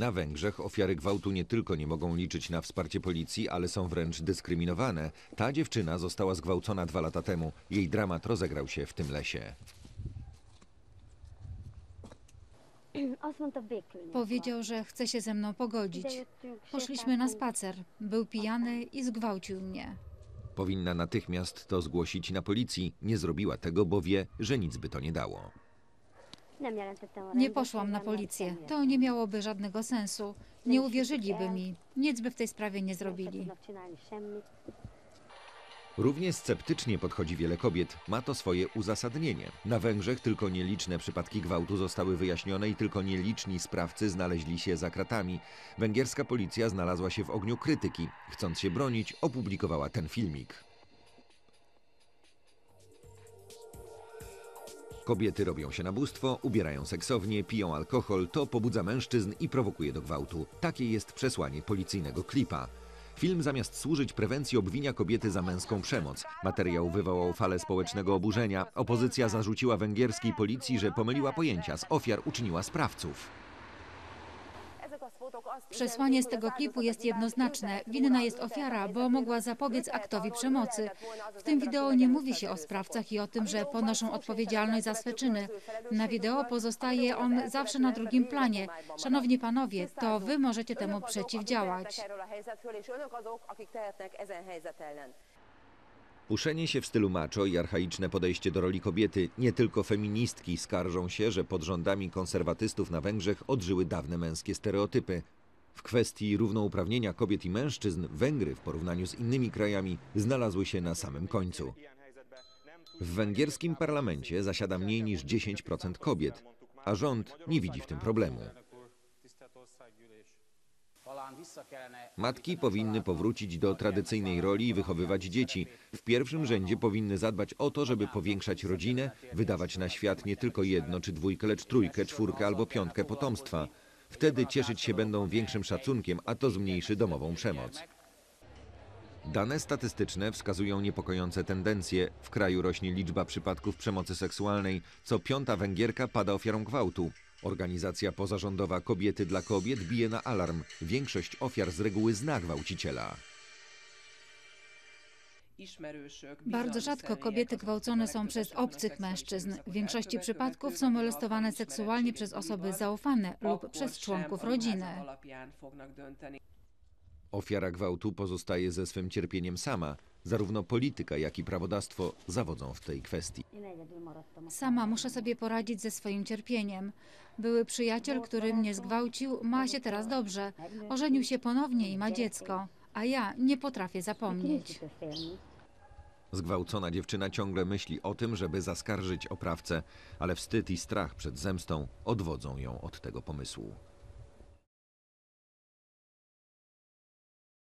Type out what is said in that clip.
Na Węgrzech ofiary gwałtu nie tylko nie mogą liczyć na wsparcie policji, ale są wręcz dyskryminowane. Ta dziewczyna została zgwałcona dwa lata temu. Jej dramat rozegrał się w tym lesie. Powiedział, że chce się ze mną pogodzić. Poszliśmy na spacer. Był pijany i zgwałcił mnie. Powinna natychmiast to zgłosić na policji. Nie zrobiła tego, bo wie, że nic by to nie dało. Nie poszłam na policję. To nie miałoby żadnego sensu. Nie uwierzyliby mi. Nic by w tej sprawie nie zrobili. Równie sceptycznie podchodzi wiele kobiet. Ma to swoje uzasadnienie. Na Węgrzech tylko nieliczne przypadki gwałtu zostały wyjaśnione i tylko nieliczni sprawcy znaleźli się za kratami. Węgierska policja znalazła się w ogniu krytyki. Chcąc się bronić, opublikowała ten filmik. Kobiety robią się na bóstwo, ubierają seksownie, piją alkohol, to pobudza mężczyzn i prowokuje do gwałtu. Takie jest przesłanie policyjnego klipa. Film zamiast służyć prewencji obwinia kobiety za męską przemoc. Materiał wywołał falę społecznego oburzenia. Opozycja zarzuciła węgierskiej policji, że pomyliła pojęcia, z ofiar uczyniła sprawców. Przesłanie z tego klipu jest jednoznaczne. Winna jest ofiara, bo mogła zapobiec aktowi przemocy. W tym wideo nie mówi się o sprawcach i o tym, że ponoszą odpowiedzialność za swe czyny. Na wideo pozostaje on zawsze na drugim planie. Szanowni panowie, to wy możecie temu przeciwdziałać. Uszenie się w stylu macho i archaiczne podejście do roli kobiety. Nie tylko feministki skarżą się, że pod rządami konserwatystów na Węgrzech odżyły dawne męskie stereotypy. W kwestii równouprawnienia kobiet i mężczyzn Węgry w porównaniu z innymi krajami znalazły się na samym końcu. W węgierskim parlamencie zasiada mniej niż 10% kobiet, a rząd nie widzi w tym problemu. Matki powinny powrócić do tradycyjnej roli i wychowywać dzieci. W pierwszym rzędzie powinny zadbać o to, żeby powiększać rodzinę, wydawać na świat nie tylko jedno czy dwójkę, lecz trójkę, czwórkę albo piątkę potomstwa. Wtedy cieszyć się będą większym szacunkiem, a to zmniejszy domową przemoc. Dane statystyczne wskazują niepokojące tendencje. W kraju rośnie liczba przypadków przemocy seksualnej. Co piąta Węgierka pada ofiarą gwałtu. Organizacja pozarządowa Kobiety dla Kobiet bije na alarm. Większość ofiar z reguły zna gwałciciela. Bardzo rzadko kobiety gwałcone są przez obcych mężczyzn. W większości przypadków są molestowane seksualnie przez osoby zaufane lub przez członków rodziny. Ofiara gwałtu pozostaje ze swym cierpieniem sama. Zarówno polityka, jak i prawodawstwo zawodzą w tej kwestii. Sama muszę sobie poradzić ze swoim cierpieniem. Były przyjaciel, który mnie zgwałcił, ma się teraz dobrze. Ożenił się ponownie i ma dziecko, a ja nie potrafię zapomnieć. Zgwałcona dziewczyna ciągle myśli o tym, żeby zaskarżyć oprawcę, ale wstyd i strach przed zemstą odwodzą ją od tego pomysłu.